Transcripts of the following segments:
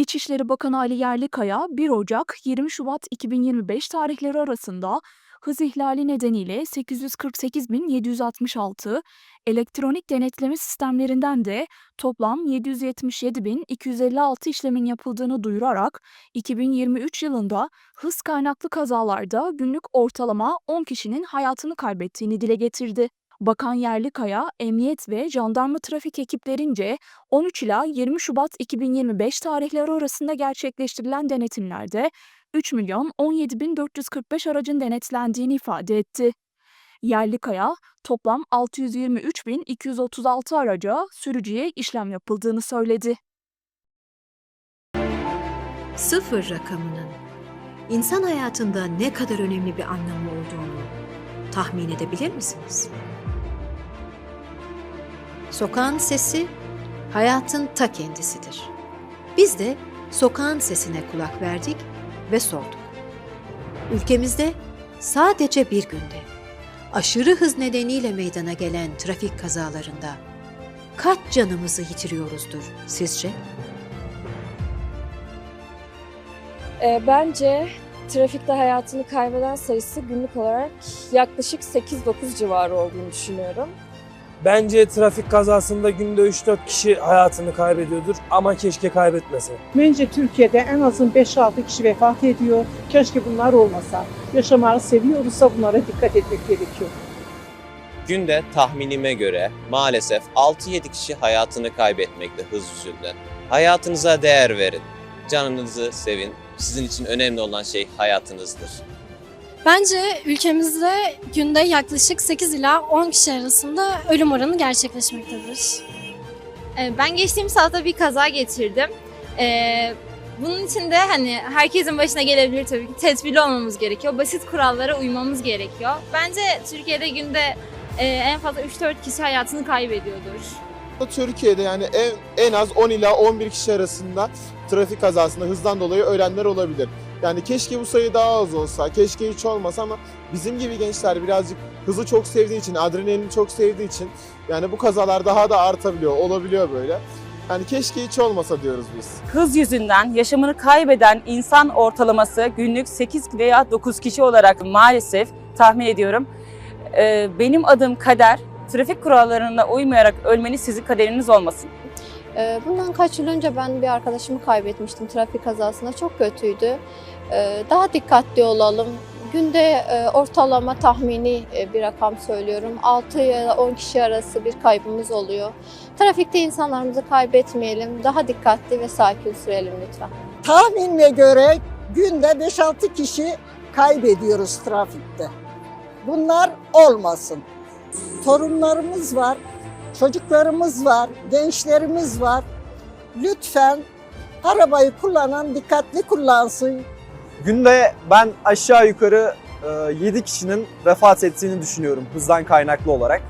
İçişleri Bakanı Ali Yerlikaya 1 Ocak 20 Şubat 2025 tarihleri arasında hız ihlali nedeniyle 848.766, elektronik denetleme sistemlerinden de toplam 777.256 işlemin yapıldığını duyurarak 2023 yılında hız kaynaklı kazalarda günlük ortalama 10 kişinin hayatını kaybettiğini dile getirdi. Bakan Yerlikaya, emniyet ve jandarma trafik ekiplerince 13 ila 20 Şubat 2025 tarihleri arasında gerçekleştirilen denetimlerde 3 milyon 17 bin 445 aracın denetlendiğini ifade etti. Yerlikaya, toplam 623 bin 236 araca sürücüye işlem yapıldığını söyledi. Sıfır rakamının insan hayatında ne kadar önemli bir anlamı olduğunu tahmin edebilir misiniz? Sokağın sesi hayatın ta kendisidir. Biz de sokağın sesine kulak verdik ve sorduk. Ülkemizde sadece bir günde aşırı hız nedeniyle meydana gelen trafik kazalarında kaç canımızı yitiriyoruzdur sizce? E, bence trafikte hayatını kaybeden sayısı günlük olarak yaklaşık 8-9 civarı olduğunu düşünüyorum. Bence trafik kazasında günde 3-4 kişi hayatını kaybediyordur ama keşke kaybetmese. Bence Türkiye'de en azın 5-6 kişi vefat ediyor. Keşke bunlar olmasa. Yaşamayı seviyoruzsa bunlara dikkat etmek gerekiyor. Günde tahminime göre maalesef 6-7 kişi hayatını kaybetmekte hız yüzünden. Hayatınıza değer verin. Canınızı sevin. Sizin için önemli olan şey hayatınızdır. Bence ülkemizde günde yaklaşık 8 ila 10 kişi arasında ölüm oranı gerçekleşmektedir. Ee, Ben geçtiğimiz hafta bir kaza getirdim. Ee, bunun için de hani herkesin başına gelebilir tabii ki. Tedbirli olmamız gerekiyor. Basit kurallara uymamız gerekiyor. Bence Türkiye'de günde e, en fazla 3-4 kişi hayatını kaybediyordur. Türkiye'de yani en, en az 10 ila 11 kişi arasında trafik kazasında hızdan dolayı ölenler olabilir. Yani keşke bu sayı daha az olsa, keşke hiç olmasa ama bizim gibi gençler birazcık hızı çok sevdiği için, adrenalini çok sevdiği için yani bu kazalar daha da artabiliyor, olabiliyor böyle. Yani keşke hiç olmasa diyoruz biz. hız yüzünden yaşamını kaybeden insan ortalaması günlük 8 veya 9 kişi olarak maalesef tahmin ediyorum. Ee, Benim adım Kader. Trafik kurallarına uymayarak ölmeniz sizin kaderiniz olmasın. Ee, Bundan kaç yıl önce ben bir arkadaşımı kaybetmiştim trafik kazasında. Çok kötüydü. Ee, Daha dikkatli olalım. Günde e, ortalama tahmini e, bir rakam söylüyorum. 6 ya da 10 kişi arası bir kaybımız oluyor. Trafikte insanlarımızı kaybetmeyelim. Daha dikkatli ve sakin sürelim lütfen. Tahminime göre günde 5-6 kişi kaybediyoruz trafikte. Bunlar olmasın. Torunlarımız var, çocuklarımız var, gençlerimiz var. Lütfen arabayı kullanan dikkatli kullansın. Günde ben aşağı yukarı 7 kişinin vefat ettiğini düşünüyorum hızdan kaynaklı olarak.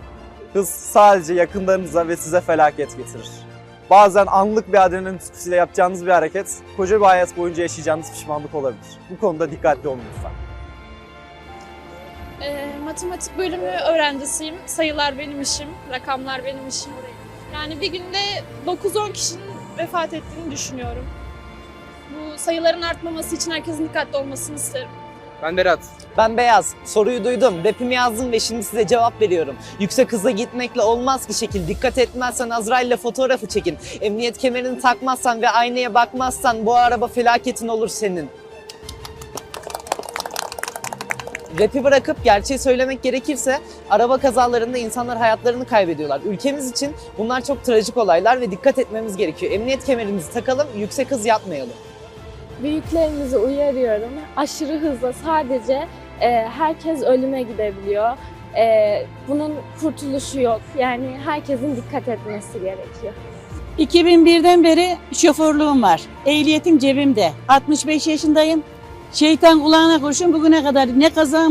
Hız sadece yakınlarınıza ve size felaket getirir. Bazen anlık bir adrenalin tutkusuyla yapacağınız bir hareket, koca bir hayat boyunca yaşayacağınız pişmanlık olabilir. Bu konuda dikkatli olun lütfen. Ee, matematik bölümü öğrencisiyim. Sayılar benim işim, rakamlar benim işim. Yani bir günde 9-10 kişinin vefat ettiğini düşünüyorum. Bu sayıların artmaması için herkesin dikkatli olmasını isterim. Ben Berat. Ben Beyaz. Soruyu duydum. Rapimi yazdım ve şimdi size cevap veriyorum. Yüksek hızla gitmekle olmaz ki şekil. Dikkat etmezsen Azrail'le fotoğrafı çekin. Emniyet kemerini takmazsan ve aynaya bakmazsan bu araba felaketin olur senin. Rap'i bırakıp gerçeği söylemek gerekirse araba kazalarında insanlar hayatlarını kaybediyorlar. Ülkemiz için bunlar çok trajik olaylar ve dikkat etmemiz gerekiyor. Emniyet kemerimizi takalım, yüksek hız yapmayalım. Büyüklerimizi uyarıyorum. Aşırı hızla sadece e, herkes ölüme gidebiliyor. E, bunun kurtuluşu yok. Yani herkesin dikkat etmesi gerekiyor. 2001'den beri şoförlüğüm var. Ehliyetim cebimde. 65 yaşındayım. Şeytan kulağına kurşun bugüne kadar ne kaza